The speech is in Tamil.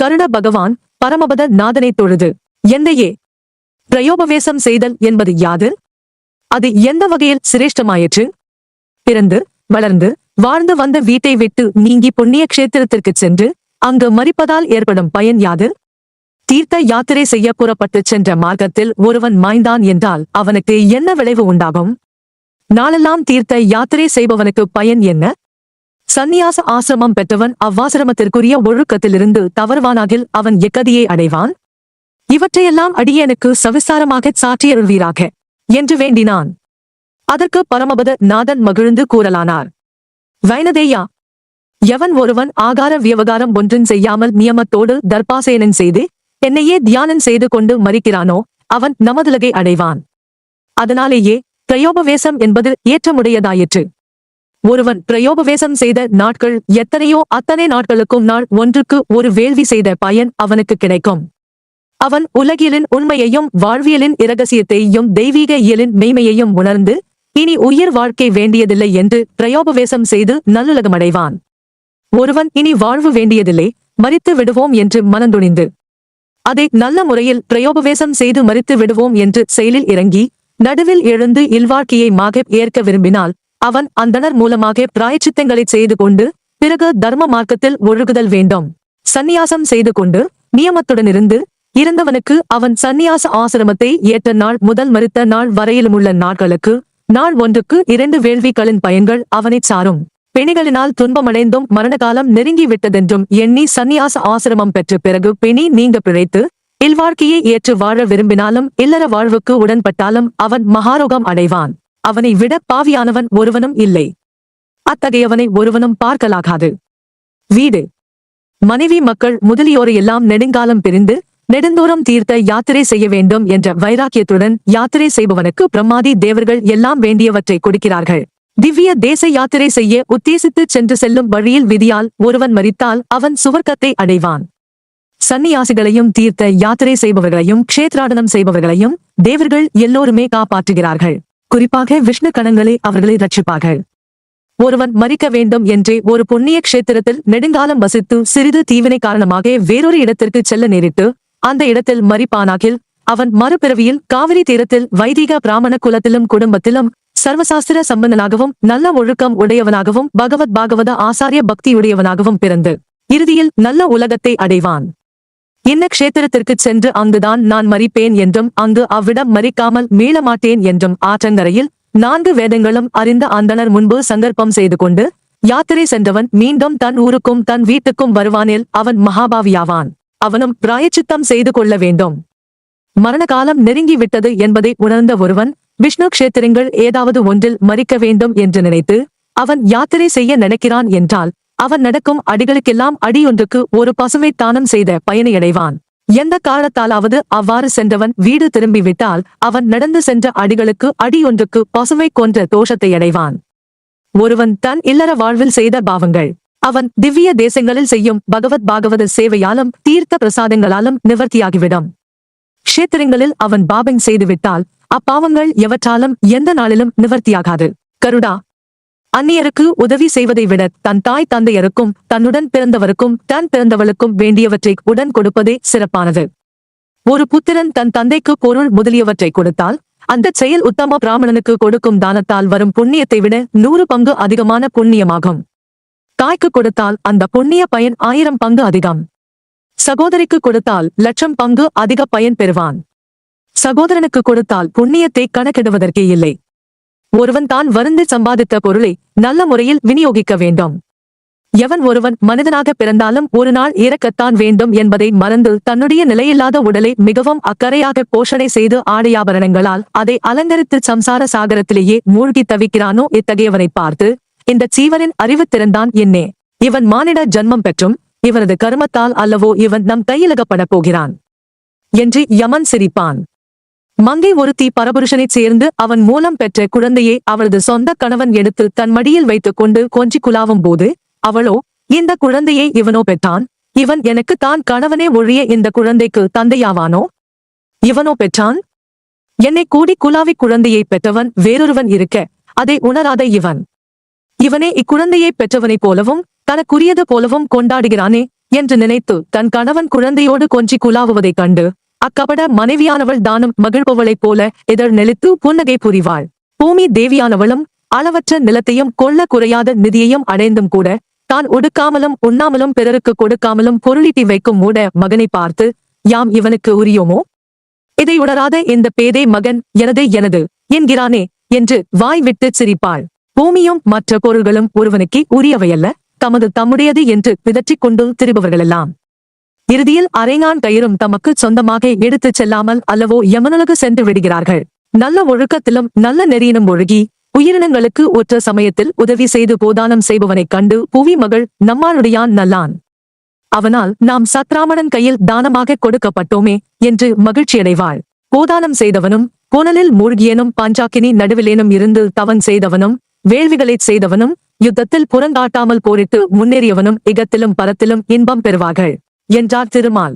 கருண பகவான் பரமபத நாதனை தொழுது. எந்தையே பிரயோபவேசம் செய்தல் என்பது யாது? அது எந்த வகையில் சிரேஷ்டமாயிற்று? பிறந்து வளர்ந்து வாழ்ந்து வந்த வீட்டை விட்டு நீங்கி புண்ணிய கஷேத்திரத்திற்குச் சென்று அங்கு மறிப்பதால் ஏற்படும் பயன் யாது? தீர்த்த யாத்திரை செய்ய புறப்பட்டுச் சென்ற மார்க்கத்தில் ஒருவன் மாய்ந்தான் என்றால் அவனுக்கு என்ன விளைவு உண்டாகும்? நாளெல்லாம் தீர்த்த யாத்திரை செய்பவனுக்கு பயன் என்ன? சந்நியாச ஆசிரமம் பெற்றவன் அவ்வாசிரமத்திற்குரிய ஒழுக்கத்திலிருந்து தவறுவானாகில் அவன் எக்கதியை அடைவான்? இவற்றையெல்லாம் அடியனுக்கு சவிஸ்தாரமாகச் சாற்றியருள்வீராக என்று வேண்டினான். அதற்கு பரமபத நாதன் மகிழ்ந்து கூறலானார். வைனதேயா எவன் ஒருவன் ஆகார வியவகாரம் ஒன்றும் செய்யாமல் நியமத்தோடு தர்பாசயனன் செய்து என்னையே தியானம் செய்து கொண்டு மறிக்கிறானோ அவன் நமதுலகை அடைவான். அதனாலேயே பிரயோபவேசம் என்பது ஏற்றமுடையதாயிற்று. ஒருவன் பிரயோபவேசம் செய்த நாட்கள் எத்தனையோ அத்தனை நாட்களுக்கும் நாள் ஒன்றுக்கு ஒரு வேள்வி செய்த பயன் அவனுக்கு கிடைக்கும். அவன் உலகியலின் உண்மையையும் வாழ்வியலின் இரகசியத்தையும் தெய்வீக இயலின் மெய்மையையும் உணர்ந்து இனி உயிர் வாழ்க்கை வேண்டியதில்லை என்று பிரயோபவேசம் செய்து நல்லுலகமடைவான். ஒருவன் இனி வாழ்வு வேண்டியதில்லை மறித்து விடுவோம் என்று மனந்துணிந்து அதை நல்ல முறையில் பிரயோபவேசம் செய்து மறித்து விடுவோம் என்று செயலில் இறங்கி நடுவில் எழுந்து இல்வாழ்க்கையை மாக ஏற்க விரும்பினால் அவன் அந்தணர் மூலமாக பிராயச்சித்தங்களைச் செய்து கொண்டு பிறகு தர்ம மார்க்கத்தில் ஒழுகுதல் வேண்டும். சந்நியாசம் செய்து கொண்டு நியமத்துடனிருந்து இருந்தவனுக்கு அவன் சந்நியாச ஆசிரமத்தை ஏற்ற நாள் முதல் மறுத்த நாள் வரையிலுமுள்ள நாட்களுக்கு நாள் ஒன்றுக்கு இரண்டு வேள்விகளின் பயன்கள் அவனைச் சாரும். பெணிகளினால் துன்பமடைந்தும் மரணகாலம் நெருங்கி விட்டதென்றும் எண்ணி சந்நியாச ஆசிரமம் பெற்ற பிறகு பிணி நீங்க பிழைத்து இல்வாழ்க்கையை ஏற்று வாழ விரும்பினாலும் இல்லற வாழ்வுக்கு உடன்பட்டாலும் அவன் மகாரோகம் அடைவான். அவனை விட பாவியானவன் ஒருவனும் இல்லை. அத்தகையவனை ஒருவனும் பார்க்கலாகாது. வீடு. மனைவி மக்கள் முதலியோரையெல்லாம் நெடுங்காலம் பிரிந்து நெடுந்தூரம் தீர்த்த யாத்திரை செய்ய வேண்டும் என்ற வைராக்கியத்துடன் யாத்திரை செய்பவனுக்கு பிரம்மாதி தேவர்கள் எல்லாம் வேண்டியவற்றை கொடுக்கிறார்கள். திவ்ய தேச யாத்திரை செய்ய உத்தேசித்து சென்று செல்லும் வழியில் விதியால் ஒருவன் மறித்தால் அவன் சுவர்க்கத்தை அடைவான். சன்னியாசிகளையும் தீர்த்த யாத்திரை செய்பவர்களையும் க்ஷேத்ராடனம் செய்பவர்களையும் தேவர்கள் எல்லோருமே காப்பாற்றுகிறார்கள். குறிப்பாக விஷ்ணு கணங்களே அவர்களை ரட்சிப்பார்கள். ஒருவன் மறிக்க வேண்டும் என்றே ஒரு புண்ணிய க்ஷேத்திரத்தில் நெடுங்காலம் வசித்து சிறிது தீவினை காரணமாக வேறொரு இடத்திற்கு செல்ல நேரிட்டு அந்த இடத்தில் மறிப்பானாகில் அவன் மறுபிறவியில் காவிரி தீரத்தில் வைதிக பிராமண குலத்திலும் குடும்பத்திலும் சர்வசாஸ்திர சம்பந்தனாகவும் நல்ல ஒழுக்கம் உடையவனாகவும் பகவத் பாகவத ஆசாரிய பக்தியுடையவனாகவும் பிறந்து இறுதியில் நல்ல உலகத்தை அடைவான். என்ன க்ஷேத்திரத்திற்குச் சென்று அங்குதான் நான் மறிப்பேன் என்றும் அங்கு அவ்விடம் மறிக்காமல் மீளமாட்டேன் என்றும் ஆற்றங்கரையில் நான்கு வேதங்களும் அறிந்த அந்தணர் முன்பு சங்கற்பம் செய்து கொண்டு யாத்திரை சென்றவன் மீண்டும் தன் ஊருக்கும் தன் வீட்டுக்கும் வருவானில் அவன் மகாபாவியாவான். அவனும் பிராயச்சித்தம் செய்து கொள்ள வேண்டும். மரணகாலம் நெருங்கி விட்டது என்பதை உணர்ந்த ஒருவன் விஷ்ணு க்ஷேத்திரங்கள் ஏதாவது ஒன்றில் மறிக்க வேண்டும் என்று நினைத்து அவன் யாத்திரை செய்ய நினைக்கிறான் என்றால் அவன் நடக்கும் அடிகளுக்கெல்லாம் அடியொன்றுக்கு ஒரு பசுவை தானம் செய்த பயனையடைவான். எந்த காலத்தாலாவது அவ்வாறு சென்றவன் வீடு திரும்பிவிட்டால் அவன் நடந்து சென்ற அடிகளுக்கு அடியொன்றுக்கு பசுவை கொன்ற தோஷத்தை அடைவான் ஒருவன் தன் இல்லற வாழ்வில் செய்த பாவங்கள். அவன் திவ்ய தேசங்களில் செய்யும் பகவத் பாகவத சேவையாலும் தீர்த்த பிரசாதங்களாலும் நிவர்த்தியாகிவிடும். க்ஷேத்திரங்களில் அவன் பாபம் செய்துவிட்டால் அப்பாவங்கள் எவற்றாலும் எந்த நாளிலும் நிவர்த்தியாகாது. கருடா அந்நியருக்கு உதவி செய்வதை விட தன் தாய் தந்தையருக்கும் தன்னுடன் பிறந்தவருக்கும் தன் பிறந்தவளுக்கும் வேண்டியவற்றை உடன் கொடுப்பதே சிறப்பானது. ஒரு புத்திரன் தன் தந்தைக்கு பொருள் முதலியவற்றை கொடுத்தால் அந்த செயல் உத்தம பிராமணனுக்கு கொடுக்கும் தானத்தால் வரும் புண்ணியத்தை விட நூறு பங்கு அதிகமான புண்ணியமாகும். தாய்க்கு கொடுத்தால் அந்த புண்ணிய பயன் ஆயிரம் பங்கு அதிகம். சகோதரிக்கு கொடுத்தால் லட்சம் பங்கு அதிக பயன் பெறுவான். சகோதரனுக்கு கொடுத்தால் புண்ணியத்தை கணக்கிடுவதற்கே இல்லை. ஒருவன் தான் வருந்து சம்பாதித்த பொருளை நல்ல முறையில் விநியோகிக்க வேண்டும். எவன் ஒருவன் மனிதனாக பிறந்தாலும் ஒரு நாள் இறக்கத்தான் வேண்டும் என்பதை மறந்து தன்னுடைய நிலையில்லாத உடலை மிகவும் அக்கறையாக போஷணை செய்து ஆடையாபரணங்களால் அதை அலங்கரித்து சம்சார சாகரத்திலேயே மூழ்கி தவிக்கிறானோ இத்தகையவனை பார்த்து இந்த சீவனின் அறிவுத்திறன்தான் என்னே. இவன் மானிட ஜன்மம் பெற்றும் இவனது கருமத்தால் அல்லவோ இவன் நம் கையிலகப்படப் போகிறான் என்று யமன் சிரிப்பான். மங்கை ஒருத்தி பரபுருஷனைச் சேர்ந்து அவன் மூலம் பெற்ற குழந்தையை அவளது சொந்த கணவன் எடுத்து தன் மடியில் வைத்துக் கொண்டு கொஞ்சி குலாவும் போது அவளோ இந்த குழந்தையை இவனோ பெற்றான்? இவன் எனக்கு தான் கணவனே ஒழிய இந்த குழந்தைக்கு தந்தையாவானோ? இவனோ பெற்றான்? என்னை கூடி குலாவி குழந்தையை பெற்றவன் வேறொருவன் இருக்க அதை உணராத இவன். இவனே இக்குழந்தையை பெற்றவனைப் போலவும் தனக்குரியது போலவும் கொண்டாடுகிறானே என்று நினைத்து தன் கணவன் குழந்தையோடு கொஞ்சி குலாவுவதைக் கண்டு அக்கபட மனைவியானவள் தானும் மகிழ்பவளைப் போல இதழ் நெளித்து புன்னகை புரிவாள். பூமி தேவியானவளும் அளவற்ற நிலத்தையும் கொள்ள குறையாத நிதியையும் அடைந்தும் கூட தான் ஒடுக்காமலும் உண்ணாமலும் பிறருக்கு கொடுக்காமலும் பொருளீட்டி வைக்கும் மூட மகனை பார்த்து யாம் இவனுக்கு உரியோமோ? இதை உணராத இந்த பேதை மகன் எனது எனது என்கிறானே என்று வாய் விட்டு சிரிப்பாள். பூமியும் மற்ற பொருள்களும் ஒருவனுக்கு உரியவையல்ல தமது தம்முடையது என்று பிதற்றிக் கொண்டு திரிபவர்களெல்லாம். இறுதியில் அரைஞான் கயிறும் தமக்கு சொந்தமாக எடுத்துச் செல்லாமல் அல்லவோ யமனுலகு சென்று விடுகிறார்கள். நல்ல ஒழுக்கத்திலும் நல்ல நெறியினும் ஒழுகி உயிரினங்களுக்கு ஒற்ற சமயத்தில் உதவி செய்து போதானம் செய்பவனைக் கண்டு புவி மகள் நம்மாளுடையான் நல்லான். அவனால் நாம் சத்ராமணன் கையில் தானமாக கொடுக்கப்பட்டோமே என்று மகிழ்ச்சியடைவாள். போதானம் செய்தவனும் புனலில் மூழ்கியனும் பாஞ்சாக்கினி நடுவிலேனும் இருந்து தவன் செய்தவனும் வேள்விகளைச் செய்தவனும் யுத்தத்தில் புறங்காட்டாமல் போரிட்டு முன்னேறியவனும் இகத்திலும் பரத்திலும் இன்பம் பெறுவார்கள். என்றார் திருமால்.